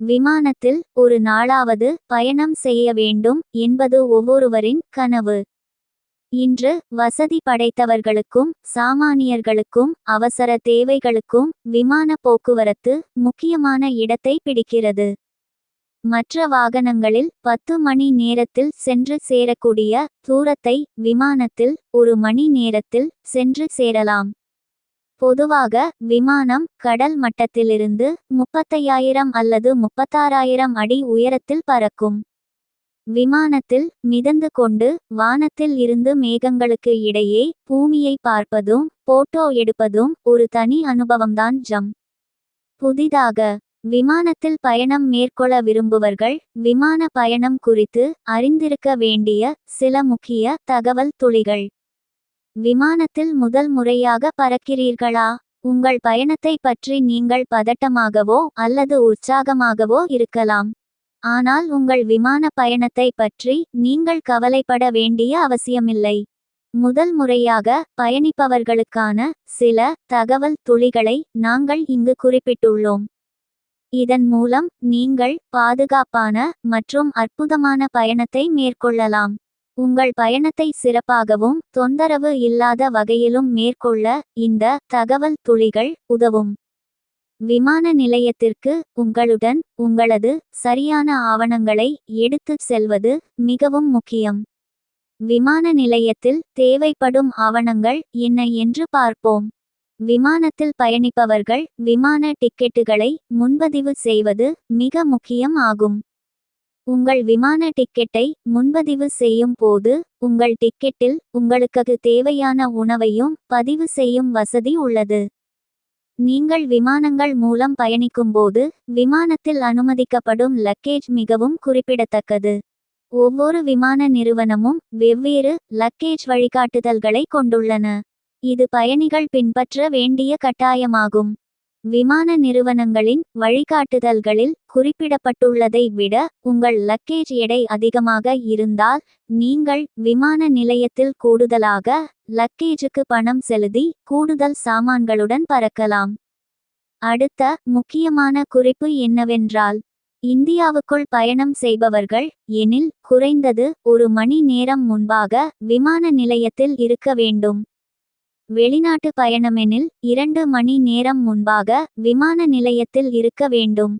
விமானத்தில் ஒரு நாளாவது பயணம் செய்ய வேண்டும் என்பது ஒவ்வொருவரின் கனவு. இன்று வசதி படைத்தவர்களுக்கும் சாமானியர்களுக்கும் அவசர தேவைகளுக்கும் விமான போக்குவரத்து முக்கியமான இடத்தை பிடிக்கிறது. மற்ற வாகனங்களில் பத்து மணி நேரத்தில் சென்று சேரக்கூடிய தூரத்தை விமானத்தில் ஒரு மணி நேரத்தில் சென்று சேரலாம். பொதுவாக விமானம் கடல் மட்டத்திலிருந்து முப்பத்தையாயிரம் அல்லது முப்பத்தாறாயிரம் அடி உயரத்தில் பறக்கும். விமானத்தில் மிதந்து கொண்டு வானத்தில் இருந்து மேகங்களுக்கு இடையே பூமியை பார்ப்பதும் போட்டோ எடுப்பதும் ஒரு தனி அனுபவம்தான் ஜம். புதிதாக விமானத்தில் பயணம் மேற்கொள்ள விரும்புவர்கள் விமான பயணம் குறித்து அறிந்திருக்க வேண்டிய சில முக்கிய தகவல் துளிகள். விமானத்தில் முதல் முறையாக பறக்கிறீர்களா? உங்கள் பயணத்தை பற்றி நீங்கள் பதட்டமாகவோ அல்லது உற்சாகமாகவோ இருக்கலாம். ஆனால் உங்கள் விமான பயணத்தை பற்றி நீங்கள் கவலைப்பட வேண்டிய அவசியமில்லை. முதல் முறையாக பயணிப்பவர்களுக்கான சில தகவல் துளிகளை நாங்கள் இங்கு குறிப்பிட்டுள்ளோம். இதன் மூலம் நீங்கள் பாதுகாப்பான மற்றும் அற்புதமான பயணத்தை மேற்கொள்ளலாம். உங்கள் பயணத்தை சிறப்பாகவும் தொந்தரவு இல்லாத வகையிலும் மேற்கொள்ள இந்த தகவல் துளிகள் உதவும். விமான நிலையத்திற்கு உங்களுடன் உங்களது சரியான ஆவணங்களை எடுத்துச் செல்வது மிகவும் முக்கியம். விமான நிலையத்தில் தேவைப்படும் ஆவணங்கள் என்ன என்று பார்ப்போம். விமானத்தில் பயணிப்பவர்கள் விமான டிக்கெட்டுகளை முன்பதிவு செய்வது மிக முக்கியம் ஆகும். உங்கள் விமான டிக்கெட்டை முன்பதிவு செய்யும் போது உங்கள் டிக்கெட்டில் உங்களுக்கு தேவையான உணவையும் பதிவு செய்யும் வசதி உள்ளது. நீங்கள் விமானங்கள் மூலம் பயணிக்கும்போது விமானத்தில் அனுமதிக்கப்படும் லக்கேஜ் மிகவும் குறிப்பிடத்தக்கது. ஒவ்வொரு விமான நிறுவனமும் வெவ்வேறு லக்கேஜ் வழிகாட்டுதல்களை கொண்டுள்ளன. இது பயணிகள் பின்பற்ற வேண்டிய கட்டாயமாகும். விமான நிறுவனங்களின் வழிகாட்டுதல்களில் குறிப்பிடப்பட்டுள்ளதை விட உங்கள் லக்கேஜ் எடை அதிகமாக இருந்தால் நீங்கள் விமான நிலையத்தில் கூடுதலாக லக்கேஜுக்கு பணம் செலுத்தி கூடுதல் சாமான்களுடன் பறக்கலாம். அடுத்த முக்கியமான குறிப்பு என்னவென்றால் இந்தியாவுக்குள் பயணம் செய்பவர்கள் எனில் குறைந்தது ஒரு மணி நேரம் முன்பாக விமான நிலையத்தில் இருக்க வேண்டும். வெளிநாட்டு பயணமெனில் இரண்டு மணி நேரம் முன்பாக விமான நிலையத்தில் இருக்க வேண்டும்.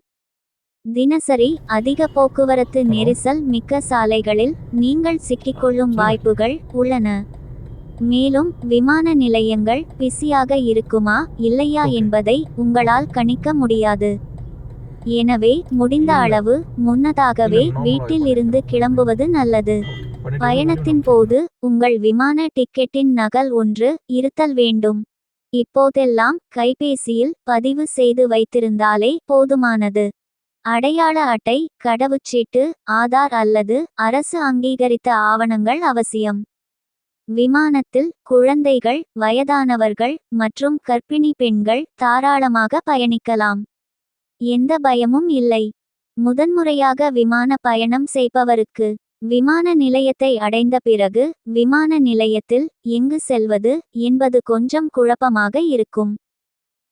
தினசரி அதிக போக்குவரத்து நெரிசல் மிக்க சாலைகளில் நீங்கள் சிக்கிக்கொள்ளும் வாய்ப்புகள் உள்ளன. மேலும் விமான நிலையங்கள் பிஸியாக இருக்குமா இல்லையா என்பதை உங்களால் கணிக்க முடியாது. எனவே முடிந்த அளவு முன்னதாகவே வீட்டில் இருந்து கிளம்புவது நல்லது. பயணத்தின் போது உங்கள் விமான டிக்கெட்டின் நகல் ஒன்று இருத்தல் வேண்டும். இப்போதெல்லாம் கைபேசியில் பதிவு செய்து வைத்திருந்தாலே போதுமானது. அடையாள அட்டை கடவுச்சீட்டு ஆதார் அல்லது அரசு அங்கீகரித்த ஆவணங்கள் அவசியம். விமானத்தில் குழந்தைகள் வயதானவர்கள் மற்றும் கர்ப்பிணி பெண்கள் தாராளமாக பயணிக்கலாம். எந்த பயமும் இல்லை. முதன்முறையாக விமான பயணம் செய்பவருக்கு விமான நிலையத்தை அடைந்த பிறகு விமான நிலையத்தில் எங்கு செல்வது என்பது கொஞ்சம் குழப்பமாக இருக்கும்.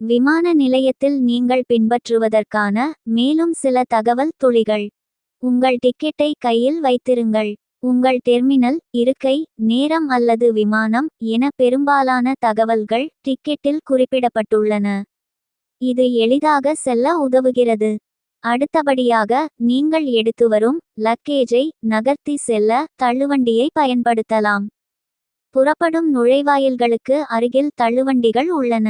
விமான நிலையத்தில் நீங்கள் பின்பற்றுவதற்கான மேலும் சில தகவல் துளிகள். உங்கள் டிக்கெட்டை கையில் வைத்திருங்கள். உங்கள் டெர்மினல் இருக்கை நேரம் அல்லது விமானம் என பெரும்பாலான தகவல்கள் டிக்கெட்டில் குறிப்பிடப்பட்டுள்ளன. இது எளிதாக செல்ல உதவுகிறது. அடுத்தபடியாக நீங்கள் எடுத்து வரும் லக்கேஜை நகர்த்தி செல்ல தள்ளுவண்டியை பயன்படுத்தலாம். புறப்படும் நுழைவாயில்களுக்கு அருகில் தள்ளுவண்டிகள் உள்ளன.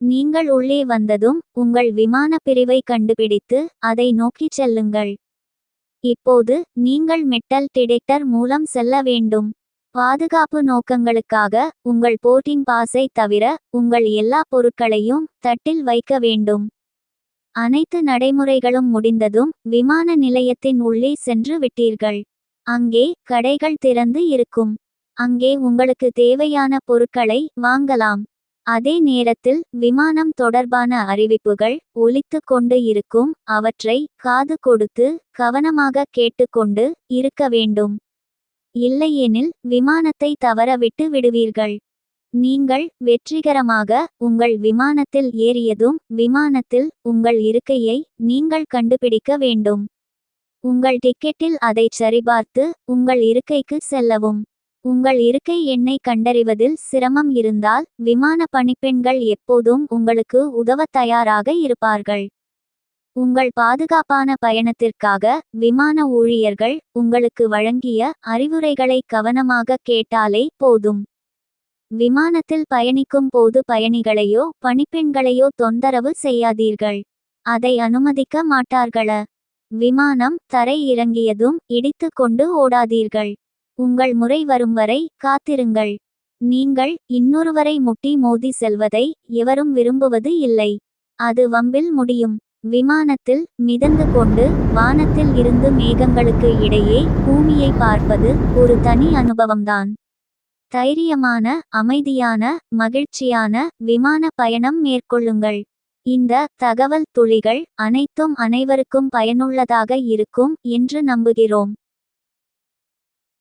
நீங்கள் உள்ளே வந்ததும் உங்கள் விமான பிரிவை கண்டுபிடித்து அதை நோக்கிச் செல்லுங்கள். இப்போது நீங்கள் மெட்டல் டிடெக்டர் மூலம் செல்ல வேண்டும். பாதுகாப்பு நோக்கங்களுக்காக உங்கள் போர்டிங் பாஸை தவிர உங்கள் எல்லா பொருட்களையும் தட்டில் வைக்க வேண்டும். அனைத்து நடைமுறைகளும் முடிந்ததும் விமான நிலையத்தின் உள்ளே சென்று விட்டீர்கள். அங்கே கடைகள் திறந்து இருக்கும். அங்கே உங்களுக்கு தேவையான பொருட்களை வாங்கலாம். அதே நேரத்தில் விமானம் தொடர்பான அறிவிப்புகள் ஒலித்து கொண்டு இருக்கும். அவற்றை காது கொடுத்து கவனமாக கேட்டுக்கொண்டு இருக்க வேண்டும். இல்லையெனில் விமானத்தை தவறவிட்டு விடுவீர்கள். நீங்கள் வெற்றிகரமாக உங்கள் விமானத்தில் ஏறியதும் விமானத்தில் உங்கள் இருக்கையை நீங்கள் கண்டுபிடிக்க வேண்டும். உங்கள் டிக்கெட்டில் அதைச் சரிபார்த்து உங்கள் இருக்கைக்கு செல்லவும். உங்கள் இருக்கை எண்ணை கண்டறிவதில் சிரமம் இருந்தால் விமான பணிப்பெண்கள் எப்போதும் உங்களுக்கு உதவத் தயாராக இருப்பார்கள். உங்கள் பாதுகாப்பான பயணத்திற்காக விமான ஊழியர்கள் உங்களுக்கு வழங்கிய அறிவுரைகளை கவனமாக கேட்டாலே போதும். விமானத்தில் பயணிக்கும் போது பயணிகளையோ பணிப்பெண்களையோ தொந்தரவு செய்யாதீர்கள். அதை அனுமதிக்க மாட்டார்கள? விமானம் தரை இறங்கியதும் இடித்து கொண்டு ஓடாதீர்கள். உங்கள் முறை வரும் வரை காத்திருங்கள். நீங்கள் இன்னொருவரை முட்டி மோதி செல்வதை எவரும் விரும்புவது இல்லை. அது வம்பில் முடியும். விமானத்தில் மிதந்து கொண்டு வானத்தில் இருந்து மேகங்களுக்கு இடையே பூமியை பார்ப்பது ஒரு தனி அனுபவம்தான். தைரியமான அமைதியான மகிழ்ச்சியான விமான பயணம் மேற்கொள்ளுங்கள். இந்த தகவல் துளிகள் அனைத்தும் அனைவருக்கும் பயனுள்ளதாக இருக்கும் என்று நம்புகிறோம்.